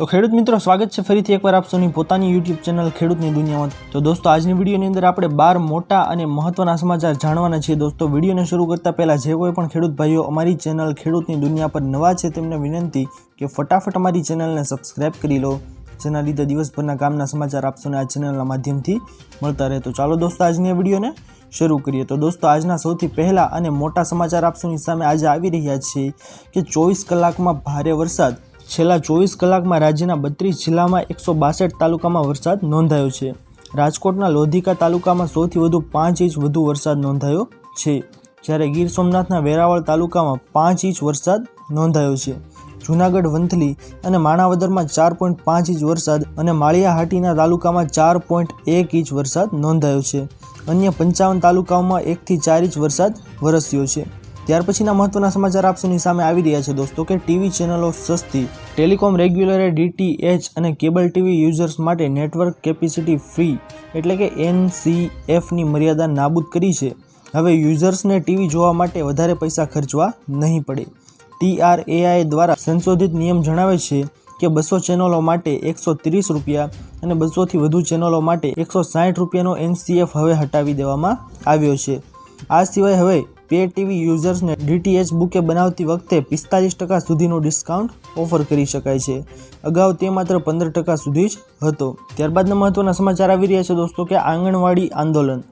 તો ખેડૂત મિત્રો, સ્વાગત છે ફરીથી એકવાર આપ સૌની પોતાની યુટ્યુબ ચેનલ ખેડૂતની દુનિયામાં. તો દોસ્તો, આજની વિડીયોની અંદર આપણે બાર મોટા અને મહત્વના સમાચાર જાણવાના છીએ. દોસ્તો, વિડીયોને શરૂ કરતા પહેલાં જે કોઈ પણ ખેડૂત ભાઈઓ અમારી ચેનલ ખેડૂતની દુનિયા પર નવા છે, તેમને વિનંતી કે ફટાફટ અમારી ચેનલને સબસ્ક્રાઈબ કરી લો, જેના લીધે દિવસભરના કામના સમાચાર આપશોને આ ચેનલના માધ્યમથી મળતા રહે. તો ચાલો દોસ્તો, આજની વિડીયોને શરૂ કરીએ. તો દોસ્તો, આજના સૌથી પહેલા અને મોટા સમાચાર આપશોની સામે આજે આવી રહ્યા છે કે ચોવીસ કલાકમાં ભારે વરસાદ છેલ્લા ચોવીસ કલાકમાં રાજ્યના બત્રીસ જિલ્લામાં એકસો બાસઠ તાલુકામાં વરસાદ નોંધાયો છે. રાજકોટના લોધિકા તાલુકામાં સૌથી વધુ પાંચ ઇંચ વધુ વરસાદ નોંધાયો છે. જ્યારે ગીર સોમનાથના વેરાવળ તાલુકામાં પાંચ ઇંચ વરસાદ નોંધાયો છે. જૂનાગઢ, વંથલી અને માણાવદરમાં ચાર પોઈન્ટ પાંચ ઇંચ વરસાદ અને માળિયાહાટીના તાલુકામાં ચાર પોઈન્ટ એક ઇંચ વરસાદ નોંધાયો છે. અન્ય પંચાવન તાલુકાઓમાં એકથી ચાર ઇંચ વરસાદ વરસ્યો છે. ત્યાર પછીના મહત્વના સમાચાર આપસોની સામે આવી રહ્યા છે દોસ્તો કે ટીવી ચેનલો સસ્તી, ટેલિકોમ રેગ્યુલરે ડીટીએચ અને કેબલ ટીવી યુઝર્સ માટે નેટવર્ક કેપેસિટી ફ્રી એટલે કે એનસીએફની મર્યાદા નાબૂદ કરી છે. હવે યુઝર્સને ટીવી જોવા માટે વધારે પૈસા ખર્ચવા નહીં પડે. ટીઆરએઆઈ દ્વારા સંશોધિત નિયમ જણાવે છે કે બસો ચેનલો માટે એકસો ત્રીસ રૂપિયા અને બસોથી વધુ ચેનલો માટે એકસો સાઠ રૂપિયાનો એનસીએફ હવે હટાવી દેવામાં આવ્યો છે. આ સિવાય હવે પે ટીવી યુઝર્સને ડીટીએચ બુકે બનાવતી વખતે પિસ્તાલીસ ટકા સુધીનું ડિસ્કાઉન્ટ ઓફર કરી શકાય છે. અગાઉ તે માત્ર પંદર ટકા સુધી જ હતો. ત્યારબાદના મહત્વના સમાચાર આવી રહ્યા છે દોસ્તો કે આંગણવાડી આંદોલન.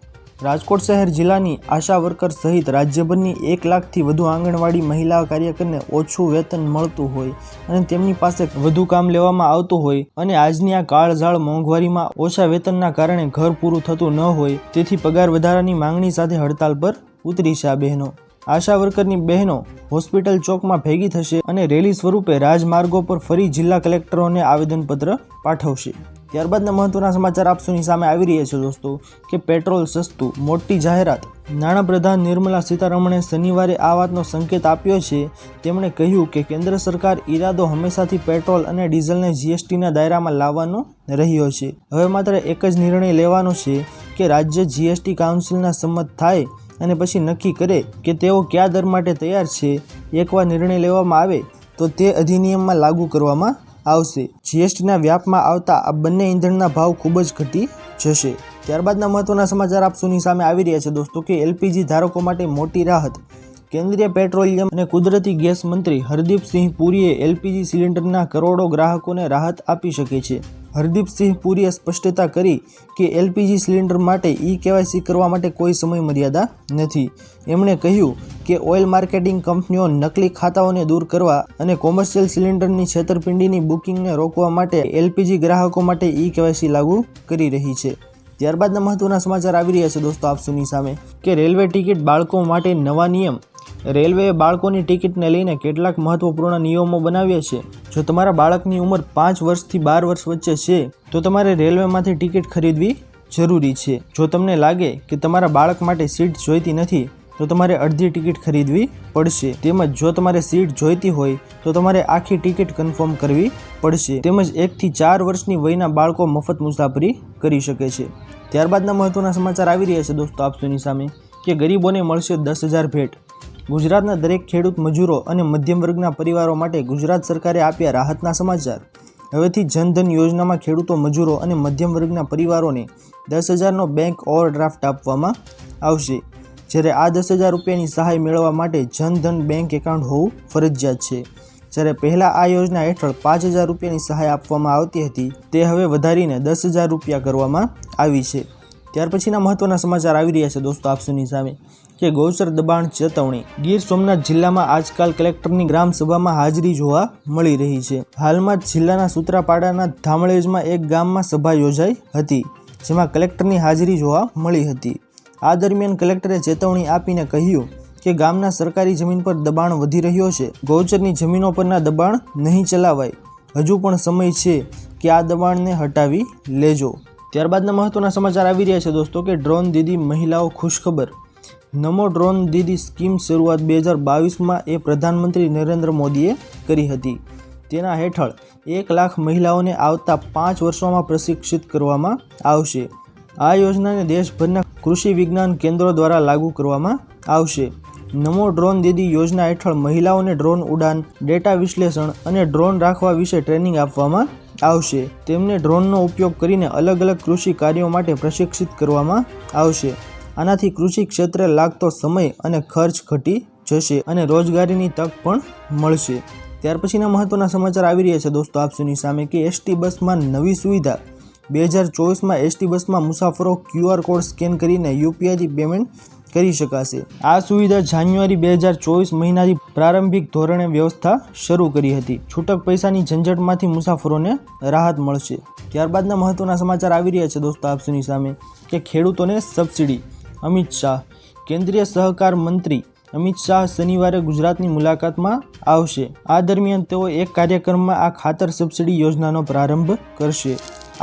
રાજકોટ શહેર જિલ્લાની આશા વર્કર સહિત રાજ્યભરની એક લાખથી વધુ આંગણવાડી મહિલા કાર્યકરને ઓછું વેતન મળતું હોય અને તેમની પાસે વધુ કામ લેવામાં આવતું હોય અને આજની આ કાળઝાળ મોંઘવારીમાં ઓછા વેતનના કારણે ઘર પૂરું થતું ન હોય, તેથી પગાર વધારાની માંગણી સાથે હડતાલ પર ઉતરી છે આ બહેનો? આશા વર્કરની બહેનો હોસ્પિટલ ચોકમાં ભેગી થશે અને રેલી સ્વરૂપે રાજમાર્ગો પર ફરી જિલ્લા કલેક્ટરોને આવેદનપત્ર પાઠવશે. ત્યારબાદના મહત્વના સમાચાર આપસોની સામે આવી રહ્યા છે દોસ્તો, કે પેટ્રોલ સસ્તું, મોટી જાહેરાત. નાણાપ્રધાન નિર્મલા સીતારમણે શનિવારે આ વાતનો સંકેત આપ્યો છે. તેમણે કહ્યું કે કેન્દ્ર સરકાર ઈરાદો હંમેશાથી પેટ્રોલ અને ડીઝલને જીએસટીના દાયરામાં લાવવાનો રહ્યો છે. હવે માત્ર એક જ નિર્ણય લેવાનો છે કે રાજ્ય જીએસટી કાઉન્સિલના સંમત થાય અને પછી નક્કી કરે કે તેઓ કયા દર માટે તૈયાર છે, એકવાર નિર્ણય લેવામાં આવે તો તે અધિનિયમમાં લાગુ કરવામાં આવશે. જીએસટીના વ્યાપમાં આવતા આ બંને ઈંધણના ભાવ ખૂબ જ ઘટી જશે. ત્યારબાદના મહત્વના સમાચાર આપ સૌની સામે આવી રહ્યા છે દોસ્તો કે એલપીજી ધારકો માટે મોટી રાહત. કેન્દ્રીય પેટ્રોલિયમ અને કુદરતી ગેસ મંત્રી હરદીપસિંહ પુરીએ એલપીજી સિલિન્ડરના કરોડો ગ્રાહકોને રાહત આપી શકે છે. હરદીપસિંહ પુરીએ સ્પષ્ટતા કરી કે એલપીજી સિલિન્ડર માટે ઈ કેવાયસી કરવા માટે કોઈ સમય મર્યાદા નથી. એમણે કહ્યું કે ઓઇલ માર્કેટિંગ કંપનીઓ નકલી ખાતાઓને દૂર કરવા અને કોમર્શિયલ સિલિન્ડરની છેતરપિંડીની બુકિંગને રોકવા માટે એલપીજી ગ્રાહકો માટે ઈ કેવાયસી લાગુ કરી રહી છે. ત્યારબાદના મહત્વના સમાચાર આવી રહ્યા છે દોસ્તો આપસોની સામે. કે રેલવે ટિકિટ બાળકો માટે નવા નિયમ રેલવેએ બાળકોની ટિકિટને લઈને કેટલાક મહત્વપૂર્ણ નિયમો બનાવ્યા છે. જો તમારા બાળકની ઉંમર પાંચ વર્ષથી બાર વર્ષ વચ્ચે છે, તો તમારે રેલવેમાંથી ટિકિટ ખરીદવી જરૂરી છે. જો તમને લાગે કે તમારા બાળક માટે સીટ જોઈતી નથી, તો તમારે અડધી ટિકિટ ખરીદવી પડશે. તેમજ જો તમારે સીટ જોઈતી હોય, તો તમારે આખી ટિકિટ કન્ફર્મ કરવી પડશે. તેમજ એકથી ચાર વર્ષની વયના બાળકો મફત મુસાફરી કરી શકે છે. ત્યારબાદના મહત્વના સમાચાર આવી રહ્યા છે દોસ્તો આપસોની સામે. કે ગરીબોને મળશે દસ હજાર ભેટ. ગુજરાતના દરેક ખેડૂત મજૂરો અને મધ્યમ વર્ગના પરિવારો માટે ગુજરાત સરકારે આપ્યા રાહતના સમાચાર. હવેથી જનધન યોજનામાં ખેડૂતો, મજૂરો અને મધ્યમ વર્ગના પરિવારોને દસ હજારનો બેંક ઓવરડ્રાફ્ટ આપવામાં આવશે. જ્યારે આ દસ હજાર રૂપિયાની સહાય મેળવવા માટે જનધન બેંક એકાઉન્ટ હોવું ફરજિયાત છે. જ્યારે પહેલાં આ યોજના હેઠળ પાંચ હજાર રૂપિયાની સહાય આપવામાં આવતી હતી, તે હવે વધારીને દસ હજાર રૂપિયા કરવામાં આવી છે. ત્યાર પછીના મહત્વના સમાચાર આવી રહ્યા છે દોસ્તો આપસુની સામે કે ગૌચર દબાણ ચેતવણી ગીર સોમનાથ જિલ્લામાં આજકાલ કલેક્ટરની ગ્રામ સભામાં હાજરી જોવા મળી રહી છે. હાલમાં જ જિલ્લાના સૂત્રાપાડાના ધામળેજમાં એક ગામમાં સભા યોજાઈ હતી, જેમાં કલેક્ટરની હાજરી જોવા મળી હતી. આ દરમિયાન કલેક્ટરે ચેતવણી આપીને કહ્યું કે ગામના સરકારી જમીન પર દબાણ વધી રહ્યો છે. ગૌચરની જમીનો પરના દબાણ નહીં ચલાવાય. હજુ પણ સમય છે કે આ દબાણને હટાવી લેજો. ત્યારબાદના મહત્વના સમાચાર આવી રહ્યા છે દોસ્તો કે ડ્રોન દીદી મહિલાઓ ખુશખબર. નમો ડ્રોન દીદી સ્કીમ શરૂઆત બે હજાર બાવીસમાં એ પ્રધાનમંત્રી નરેન્દ્ર મોદીએ કરી હતી. તેના હેઠળ એક લાખ મહિલાઓને આવતા પાંચ વર્ષોમાં પ્રશિક્ષિત કરવામાં આવશે. આ યોજનાને દેશભરના કૃષિ વિજ્ઞાન કેન્દ્રો દ્વારા લાગુ કરવામાં આવશે. નમો ડ્રોન દીદી યોજના હેઠળ મહિલાઓને ડ્રોન ઉડાન, ડેટા વિશ્લેષણ અને ડ્રોન રાખવા વિશે ટ્રેનિંગ આપવામાં આવશે. તેમને ડ્રોનનો ઉપયોગ કરીને અલગ અલગ કૃષિ કાર્યો માટે પ્રશિક્ષિત કરવામાં આવશે. આનાથી કૃષિ ક્ષેત્રે લાગતો સમય અને ખર્ચ ઘટી જશે અને રોજગારીની તક પણ મળશે. ત્યાર પછીના મહત્ત્વના સમાચાર આવી રહ્યા છે દોસ્તો. આપસુની સામે કે એસટી બસમાં નવી સુવિધા. બે હજાર ચોવીસમાં એસટી બસમાં મુસાફરો ક્યુઆર કોડ સ્કેન કરીને યુપીઆઈથી પેમેન્ટ કરી શકાશે. આ સુવિધા જાન્યુઆરી બે હજાર ચોવીસ મહિનાથી પ્રારંભિક ધોરણે વ્યવસ્થા શરૂ કરી હતી. છૂટક પૈસાની ઝંઝટમાંથી મુસાફરોને રાહત મળશે. ત્યારબાદના મહત્વના સમાચાર આવી રહ્યા છે દોસ્તો આપસુની સામે, કે ખેડૂતોને સબસિડી. અમિત શાહ, કેન્દ્રીય સહકાર મંત્રી અમિત શાહ શનિવારે ગુજરાતની મુલાકાતમાં આવશે. આ દરમિયાન તેઓ એક કાર્યક્રમમાં આ ખાતર સબસિડી યોજનાનો પ્રારંભ કરશે.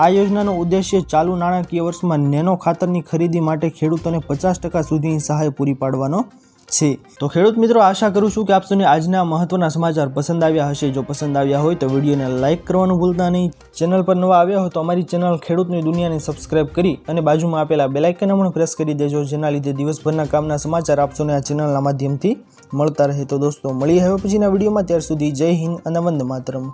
આ યોજનાનો ઉદ્દેશ્ય ચાલુ નાણાકીય વર્ષમાં નેનો ખાતરની ખરીદી માટે ખેડૂતોને પચાસ ટકા સુધીની સહાય પૂરી પાડવાનો છે. તો ખેડૂત મિત્રો, આશા કરું છું કે આપ આજના મહત્વના સમાચાર પસંદ આવ્યા હશે. જો પસંદ આવ્યા હોય તો વિડીયોને લાઇક કરવાનું ભૂલતા નહીં. ચેનલ પર નવા આવ્યા હોય તો અમારી ચેનલ ખેડૂતની દુનિયાને સબસ્ક્રાઇબ કરી અને બાજુમાં આપેલા બેલાઇકન પણ પ્રેસ કરી દેજો, જેના લીધે દિવસભરના કામના સમાચાર આપશોને આ ચેનલના માધ્યમથી મળતા રહે. તો દોસ્તો, મળીએ હવે પછીના વિડીયોમાં. ત્યાર સુધી જય હિન્દ અને વંદ માતરમ.